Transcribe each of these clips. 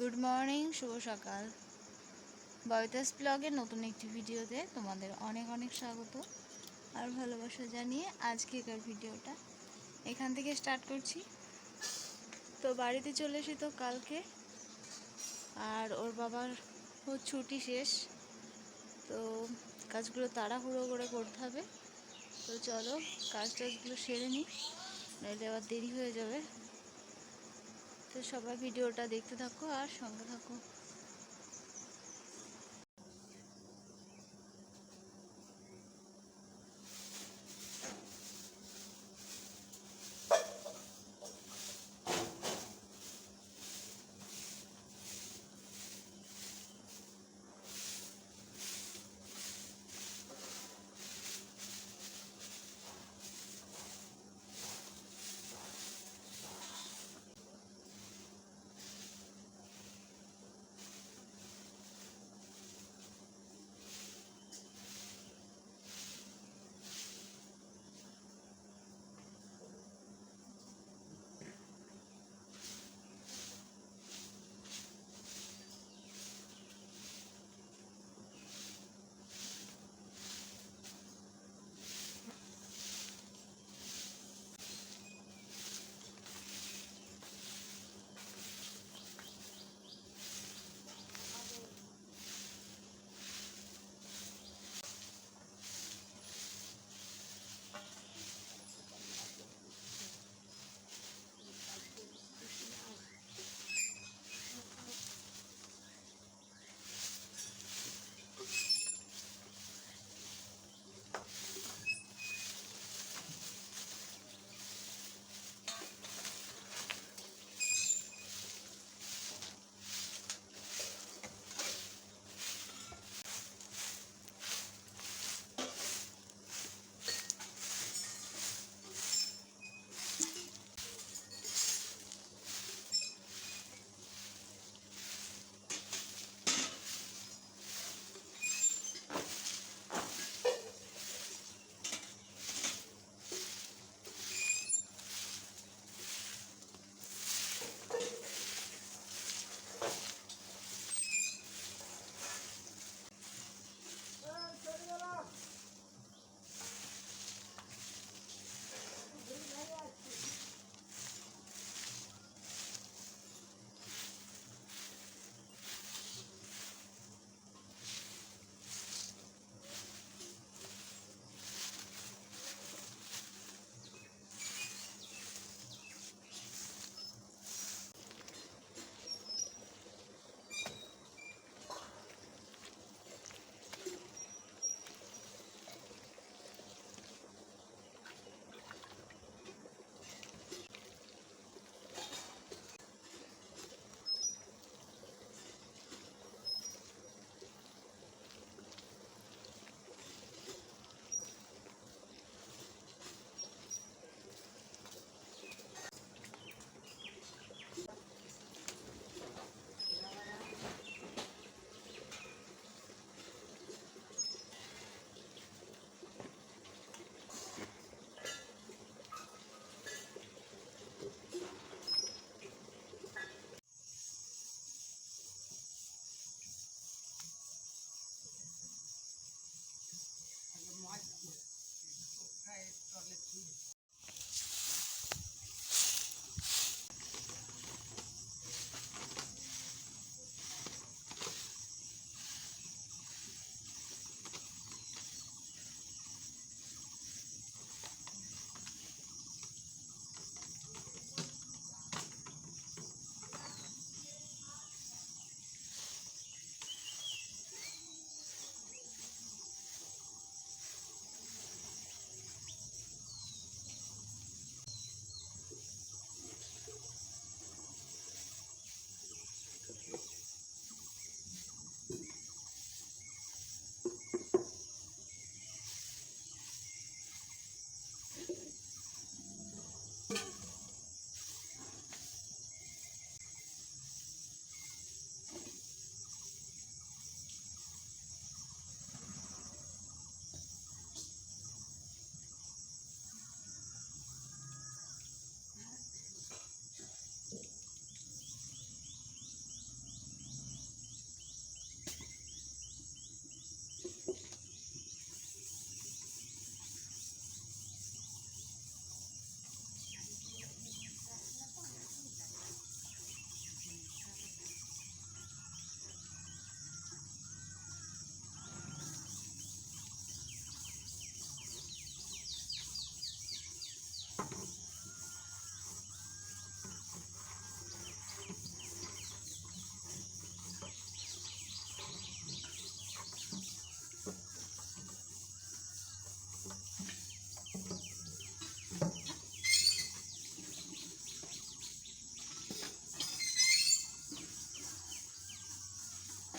Good morning, শুভ সকাল। বয়তাস ব্লগের নতুন একটি ভিডিওতে তোমাদের অনেক অনেক স্বাগত আর ভালোবাসা জানিয়ে আজকেকার ভিডিওটা এখান থেকে স্টার্ট করছি। তো বাড়িতে চলে এসে তো কালকে আর ওর বাবার ছুটি শেষ। তো কাজগুলো তাড়াহুড়ো করে করতে হবে। তো চলো কাজ টাজগুলো সেরে নিই, নইলে আবার দেরি হয়ে যাবে। সবাই ভিডিওটা দেখতে থাকো আর সঙ্গে থাকো।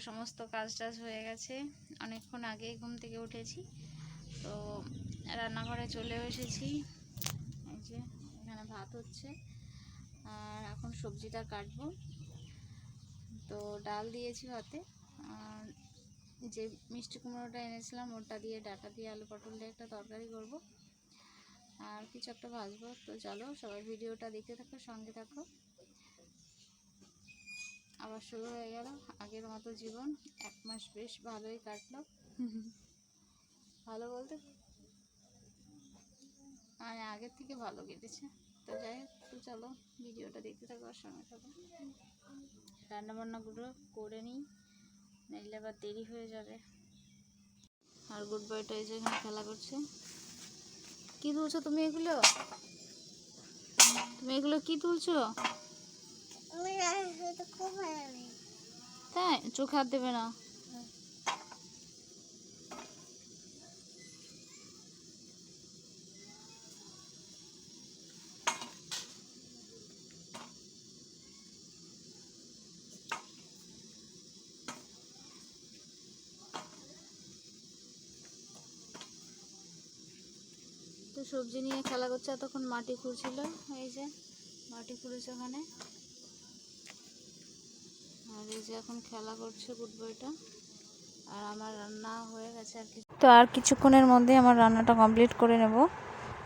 সমস্ত কাজ টাজ হয়ে গেছে। অনেকক্ষণ আগেই ঘুম থেকে উঠেছি। তো রান্নাঘরে চলেও এসেছি। এই যে, এখানে ভাত হচ্ছে। আর এখন সবজিটা কাটবো। তো ডাল দিয়েছি ভাতে। আর যে মিষ্টি কুমড়োটা এনেছিলাম, ওটা দিয়ে ডাটা দিয়ে আলু পটল দিয়ে একটা তরকারি করব। আর কিছু একটা ভাজবো। তো চলো, সবাই ভিডিওটা দেখতে থাকো, সঙ্গে থাকো। আবার শুরু হয়ে গেল আগের মতো জীবন। এক মাস বেশ ভালোই কাটলো। ভালো বলতে? মানে আগের থেকে ভালো কেটেছে। তো যাই হোক, তো চলো ভিডিওটা দেখতে থাকো আর সঙ্গে থাকো। রান্নাবান্নাগুলো করে নিই, নাইলে আবার দেরি হয়ে যাবে। আর গুড বয়টা এই যে এখানে খেলা করছে। কি তুলছো তুমি এগুলো? তুমি এগুলো কি তুলছো? তাই চোখ হাত দেবে না। তো সবজি নিয়ে খেলা করছে তখন মাটি খুঁড়ছিল, এই যে মাটি খুঁড়েছে ওখানে। এই যে এখন খেলা করছে গুড বয়টা আর আমার রান্না হয়ে গেছে আর কি তো আর কিছুক্ষণের মধ্যে আমার রান্নাটা কমপ্লিট করে নেব।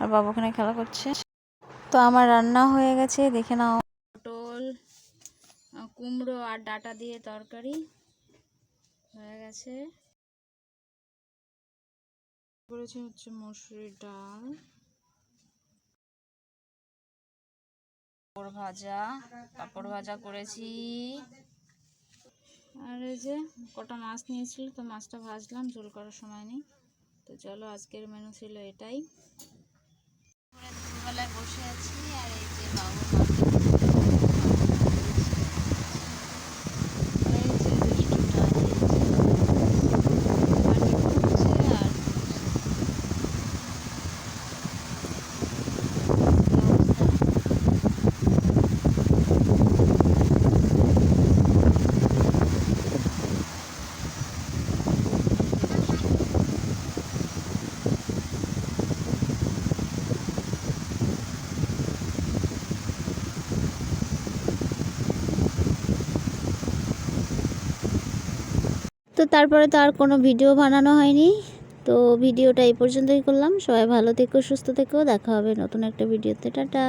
আর বাবা ওখানে খেলা করছে। তো আমার রান্না হয়ে গেছে দেখে নাও। পটল কুমড়ো আর ডাটা দিয়ে তরকারি হয়ে গেছে। করেছি হচ্ছে মসুরির ডাল। পাঁপড় ভাজা পাঁপড় ভাজা করেছি। আর এই যে কটা মাছ নিয়েছিল, তো মাছটা ভাজলাম, ঝোল করার সময় নেই। তো চলো, আজকের মেনু ছিল এটাই। বসে আছি, আর এই যে বাবু মাকে তো তারপরে তো আর কোনো ভিডিও বানানো হয়নি। তো ভিডিওটা এই পর্যন্তই করলাম। সবাই ভালো থেকো, সুস্থ থেকো। দেখা হবে নতুন একটা ভিডিওতে। টাটা।